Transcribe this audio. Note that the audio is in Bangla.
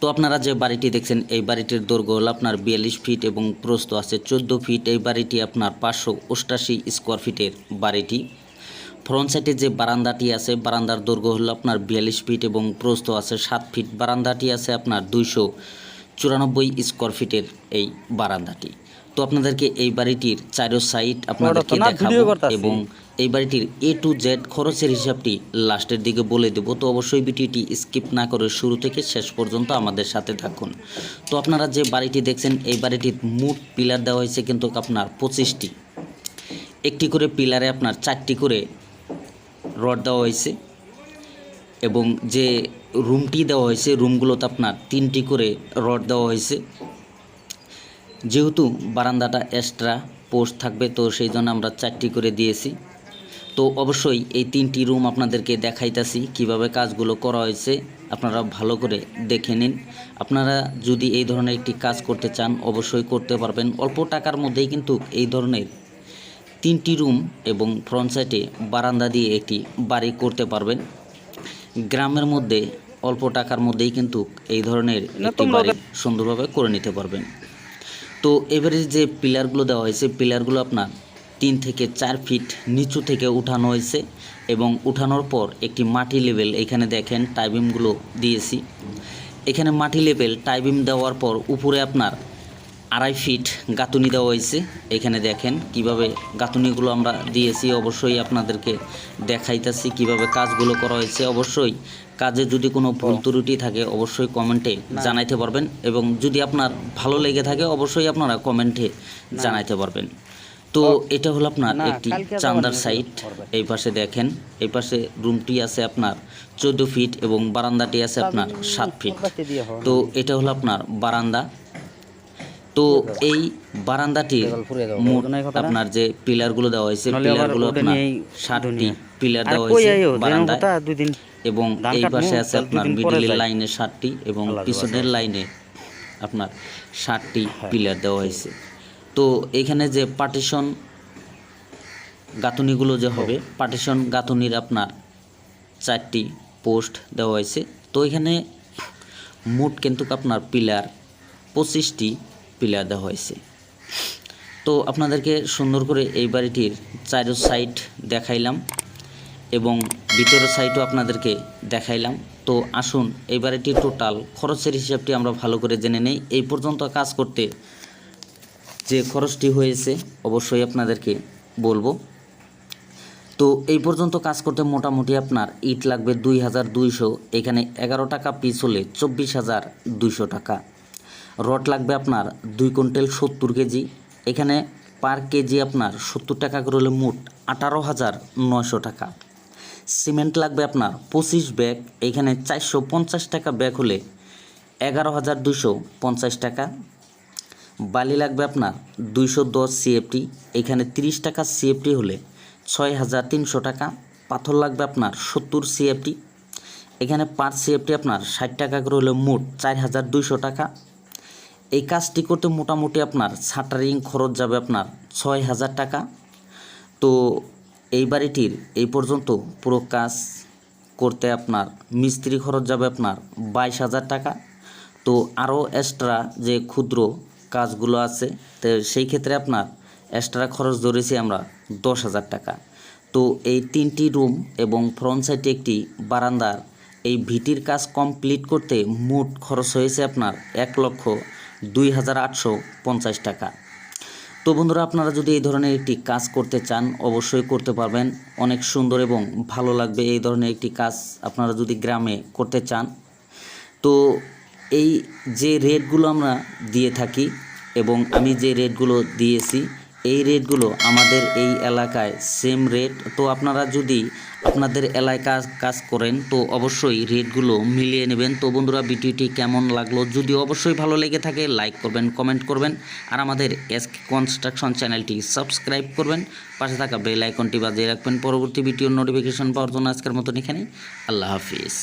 তো আপনারা যে বাড়িটি দেখছেন, এই বাড়িটির দৈর্ঘ্য হল আপনার বিয়াল্লিশ ফিট এবং প্রস্ত আছে চোদ্দ ফিট। এই বাড়িটি আপনার পাঁচশো অষ্টাশি স্কোয়ার ফিটের বাড়িটি। ফ্রন্ট সাইডে যে বারান্দাটি আছে, বারান্দার দৈর্ঘ্য হল আপনার বিয়াল্লিশ ফিট এবং প্রস্ত আছে সাত ফিট। বারান্দাটি আছে আপনার দুইশো চুরানব্বই স্কোয়ার ফিটের এই বারান্দাটি। তো আপনাদেরকে এই বাড়িটির চারো সাইড আপনাদেরকে দেখাবো এবং এই বাড়িটির এ টু জেড খরচের হিসাবটি লাস্টের দিকে বলে দেব। তো অবশ্যই ভিডিওটি স্কিপ না করে শুরু থেকে শেষ পর্যন্ত আমাদের সাথে থাকুন। তো আপনারা যে বাড়িটি দেখছেন এই বাড়িটির মোট পিলার দেওয়া হয়েছে কিন্তু আপনার পঁচিশটি। একটি করে পিলারে আপনার চারটি করে রড দেওয়া হয়েছে এবং যে রুমটি দেওয়া হয়েছে রুমগুলোতে আপনার তিনটি করে রড দেওয়া হয়েছে। যেহেতু বারান্দাটা এক্সট্রা পোস্ট থাকবে তো সেই জন্য আমরা চারটি করে দিয়েছি। তো অবশ্যই এই তিনটি রুম আপনাদেরকে দেখাইতাছি কীভাবে কাজগুলো করা হয়েছে আপনারা ভালো করে দেখে নিন। আপনারা যদি এই ধরনের একটি কাজ করতে চান অবশ্যই করতে পারবেন। অল্প টাকার মধ্যেই কিন্তু এই ধরনের তিনটি রুম এবং ফ্রন্ট সাইডে বারান্দা দিয়ে একটি বাড়ি করতে পারবেন। গ্রামের মধ্যে অল্প টাকার মধ্যেই কিন্তু এই ধরনের একটি বাড়ি সুন্দরভাবে করে নিতে পারবেন। তো এবারে যে পিলারগুলো দেওয়া হয়েছে, পিলারগুলো আপনার তিন থেকে চার ফিট নিচু থেকে উঠানো হয়েছে এবং উঠানোর পর একটি মাটি লেভেল এখানে দেখেন টাইবিমগুলো দিয়েছি। এখানে মাটি লেভেল টাইবিম দেওয়ার পর উপরে আপনার আড়াই ফিট গাঁথুনি দেওয়া হয়েছে। এখানে দেখেন কীভাবে গাঁথুনিগুলো আমরা দিয়েছি, অবশ্যই আপনাদেরকে দেখাইতেছি কীভাবে কাজগুলো করা হয়েছে। অবশ্যই কাজে যদি কোনো ভুল ত্রুটি থাকে অবশ্যই কমেন্টে জানাইতে পারবেন এবং যদি আপনার ভালো লেগে থাকে অবশ্যই আপনারা কমেন্টে জানাইতে পারবেন। তো এটা হলো আপনার একটি চান্দার সাইট। এই পাশে দেখেন এই পাশে রুমটি আছে আপনার চোদ্দ ফিট এবং বারান্দাটি আছে আপনার সাত ফিট। তো এটা হলো আপনার বারান্দা। তো এই বারান্দাটির মোট? আপনার যে পিলারগুলো দেওয়া হয়েছে পিলারগুলো আপনার ষাটটি পিলার দেওয়া হয়েছে আইও এবং এই পাশে আছে আপনার মিডিলের লাইনে ষাটটি এবং পিছনের লাইনে আপনার ষাটটি হ্যাঁ। পিলার দেওয়া হয়েছে। তো এখানে যে পার্টিশন গাঁথুনিগুলো যে হবে পার্টিশন গাঁথুনির আপনার চারটি পোস্ট দেওয়া হয়েছে। তো এখানে মোট কিন্তু আপনার পিলার পঁচিশটি পিলার দেওয়া হয়েছে। তো আপনাদেরকে সুন্দর করে এই বাড়িটির চারো সাইড দেখাইলাম। এবং ভিতরের সাইডও আপনাদেরকে দেখাইলাম। তো আসুন এই বাড়িটির টোটাল খরচের হিসাবটি আমরা ভালো করে জেনে নেই। এই পর্যন্ত কাজ করতে যে খরচটি হয়েছে, অবশ্যই আপনাদেরকে বলব। তো এই পর্যন্ত কাজ করতে মোটামুটি আপনার ইট লাগবে দুই হাজার দুইশো, এখানে এগারো টাকা পিস হলে চব্বিশ হাজার দুইশো টাকা। রড লাগবে আপনার দুই কুইন্টাল সত্তর কেজি, এখানে পার কেজি আপনার সত্তর টাকা করে হলে মোট আঠারো হাজার নয়শো টাকা। সিমেন্ট লাগবে আপনার পঁচিশ ব্যাগ, এখানে চারশো পঞ্চাশ টাকা ব্যাগ হলে এগারো হাজার দুশো পঞ্চাশ টাকা। বালি লাগবে আপনার দুইশো দশ সিএফটি এখানে তিরিশ টাকা সিএফটি হলে ছয় হাজার তিনশো টাকা। পাথর লাগবে আপনার সত্তর সিএফটি এখানে পার সিএফটি আপনার ষাট টাকা করে হলে মোট চার হাজার দুইশো টাকা। এই কাজটি করতে মোটামুটি আপনার শাটারিং খরচ যাবে আপনার ছয় হাজার টাকা। তো এই বাড়িটির এই পর্যন্ত পুরো কাজ করতে আপনার মিস্ত্রি খরচ যাবে আপনার বাইশ হাজার টাকা। তো আরও এক্সট্রা যে ক্ষুদ্র কাজগুলো আছে, তো সেই ক্ষেত্রে আপনার এক্সট্রা খরচ ধরেছি আমরা দশ হাজার টাকা। তো এই তিনটি রুম এবং ফ্রন্ট সাইডে একটি বারান্দার এই ভিটির কাজ কমপ্লিট করতে মোট খরচ হয়েছে আপনার এক লক্ষ দুই হাজার আটশো পঞ্চাশ টাকা। তো বন্ধুরা, আপনারা যদি এই ধরনের একটি কাজ করতে চান, অবশ্যই করতে পারবেন। অনেক সুন্দর এবং ভালো লাগবে এই ধরনের একটি কাজ আপনারা যদি গ্রামে করতে চান। তো এই যে রেটগুলো আমরা দিয়ে থাকি এবং আমি যে রেটগুলো দিয়েছি, এই রেটগুলো আমাদের এই এলাকায় সেম রেট তো আপনারা যদি আপনাদের এলাকায় কাজ করেন, তো অবশ্যই রেটগুলো মিলিয়ে নেবেন। তো বন্ধুরা, ভিডিওটি কেমন লাগল? যদি অবশ্যই ভালো লেগে থাকে লাইক করবেন কমেন্ট করবেন। আর আমাদের এস কনস্ট্রাকশন চ্যানেলটি সাবস্ক্রাইব করবেন। পাশে থাকা বেল আইকনটি বাজিয়ে রাখবেন। পরবর্তী ভিডিওর নোটিফিকেশন পাওয়ার জন্য আজকের মতন এখানে আল্লাহ হাফিজ।